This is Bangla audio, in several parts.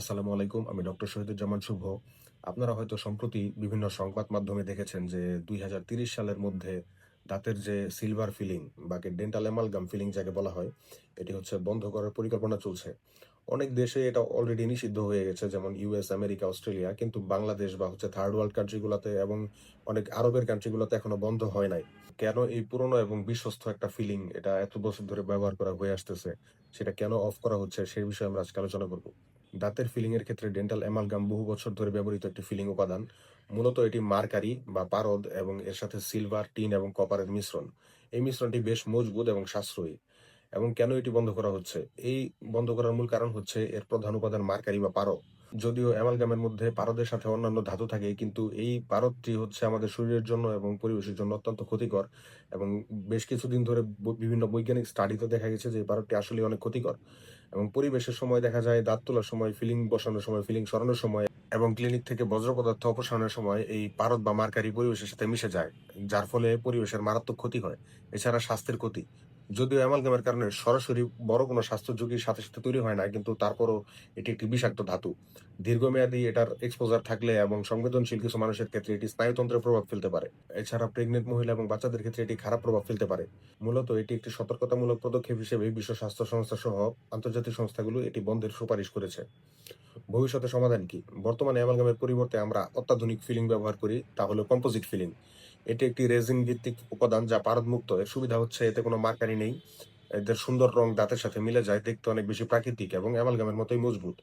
আসসালামু আলাইকুম, আমি ডক্টর শহীদুজ্জামান শুভ। আপনারা হয়তো সম্প্রতি বিভিন্ন সংবাদ মাধ্যমে দেখেছেন যে দুই সালের মধ্যে দাঁতের যে সিলভার ফিলিং বা ডেন্টাল অ্যামালগাম ফিলিং যাকে বলা হয়, এটি হচ্ছে বন্ধ করার পরিকল্পনা চলছে। অনেক দেশে এটা অলরেডি নিষিদ্ধ হয়ে গেছে, যেমন ইউএস আমেরিকা অস্ট্রেলিয়া কিন্তু বাংলাদেশ বা হচ্ছে থার্ড ওয়ার্ল্ড কান্ট্রিগুলোতে এবং অনেক আরবের কান্ট্রিগুলোতে এখনও বন্ধ হয় নাই। কেন এই পুরনো এবং বিশ্বস্ত একটা ফিলিং এটা এত বছর ধরে ব্যবহার করা হয়ে আসতেছে, সেটা কেন অফ করা হচ্ছে সেই বিষয়ে আমরা আজকে আলোচনা করব। দাঁতের ফিলিংয়ের ক্ষেত্রে ডেন্টাল অ্যামালগাম বহু বছর ধরে ব্যবহৃত একটি ফিলিং উপাদান। মূলত এটি মার্কারি বা পারদ এবং এর সাথে সিলভার টিন এবং কপারের মিশ্রণ। এই মিশ্রণটি বেশ মজবুত এবং সাশ্রয়ী। এবং কেন এটি বন্ধ করা হচ্ছে? এই বন্ধ করার মূল কারণ হচ্ছে এর প্রধান উপাদান মার্কারি বা পারদ। যদিও অ্যামালগামের মধ্যে পারদের সাথে অন্যান্য ধাতু থাকে কিন্তু এই পারদটি হচ্ছে আমাদের শরীরের জন্য এবং পরিবেশের জন্য অত্যন্ত ক্ষতিকর এবং বেশ কিছুদিন ধরে বিভিন্ন বৈজ্ঞানিক স্টাডিতে দেখা গেছে যে এই পারদটি আসলে অনেক ক্ষতিকর এবং পরিবেশের সময় দেখা যায় দাঁত তোলার সময় ফিলিং বসানোর সময় ফিলিং সরানোর সময় এবং ক্লিনিক থেকে বজ্র পদার্থ অপসারণের সময় এই পারদ বা মার্কারি পরিবেশের সাথে মিশে যায়, যার ফলে পরিবেশের মারাত্মক ক্ষতি হয়। এছাড়া স্বাস্থ্যের ক্ষতি যদিও অ্যামালগামের কারণে সরাসরি বড় কোনো স্বাস্থ্য ঝুঁকির সাথে সাথে তৈরি হয় না, কিন্তু তারপরও এটি একটি বিষাক্ত ধাতু। দীর্ঘমেয়াদী এটার এক্সপোজার থাকলে এবং সংবেদনশীল কিছু মানুষের ক্ষেত্রে এটি স্নায়ুতন্ত্রে প্রভাব ফেলতে পারে। এছাড়া প্রেগনেন্ট মহিলা এবং বাচ্চাদের ক্ষেত্রে এটি খারাপ প্রভাব ফেলতে পারে। মূলত এটি একটি সতর্কতামূলক পদক্ষেপ হিসেবে বিশ্ব স্বাস্থ্য সংস্থা সহ আন্তর্জাতিক সংস্থাগুলো এটি বন্ধের সুপারিশ করেছে। ভবিষ্যতে সমাধান কি? বর্তমানে অ্যামালগামের পরিবর্তে আমরা অত্যাধুনিক ফিলিং ব্যবহার করি, তা হলো কম্পোজিট ফিলিং। এটি একটি রেজিন ভিত্তিক উপাদান যা পারদমুক্ত। এর সুবিধা হচ্ছে এতে কোনো মার্কারি নেই। এদের সুন্দর রং দাঁতের সাথে মিলে যায়, দেখতে অনেক বেশি প্রাকৃতিক এবং অ্যামালগামের মতোই মজবুত।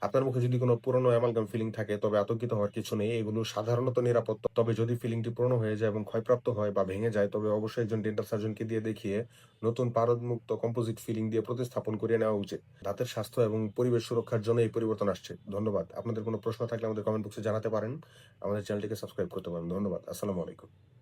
আপনার মুখে যদি কোনো পুরনো অ্যামালগাম ফিলিং থাকে, তবে আতঙ্কিত হওয়ার কিছু নেই। এগুলো সাধারণত নিরাপদ। তবে যদি ফিলিংটি পুরনো হয়ে যায় এবং ক্ষয়প্রাপ্ত হয় বা ভেঙে যায়, তবে অবশ্যই একজন ডেন্টাল সার্জনকে দিয়ে দেখিয়ে নতুন পারদমুক্ত কম্পোজিট ফিলিং দিয়ে প্রতিস্থাপন করিয়ে নেওয়া উচিত। দাঁতের স্বাস্থ্য এবং পরিবেশ সুরক্ষার জন্য এই পরিবর্তন আসছে। ধন্যবাদ। আপনাদের কোনো প্রশ্ন থাকলে আমাদের কমেন্ট বক্সে জানাতে পারেন। আমাদের চ্যানেলটিকে সাবস্ক্রাইব করতে পারেন। ধন্যবাদ। আসসালামু আলাইকুম।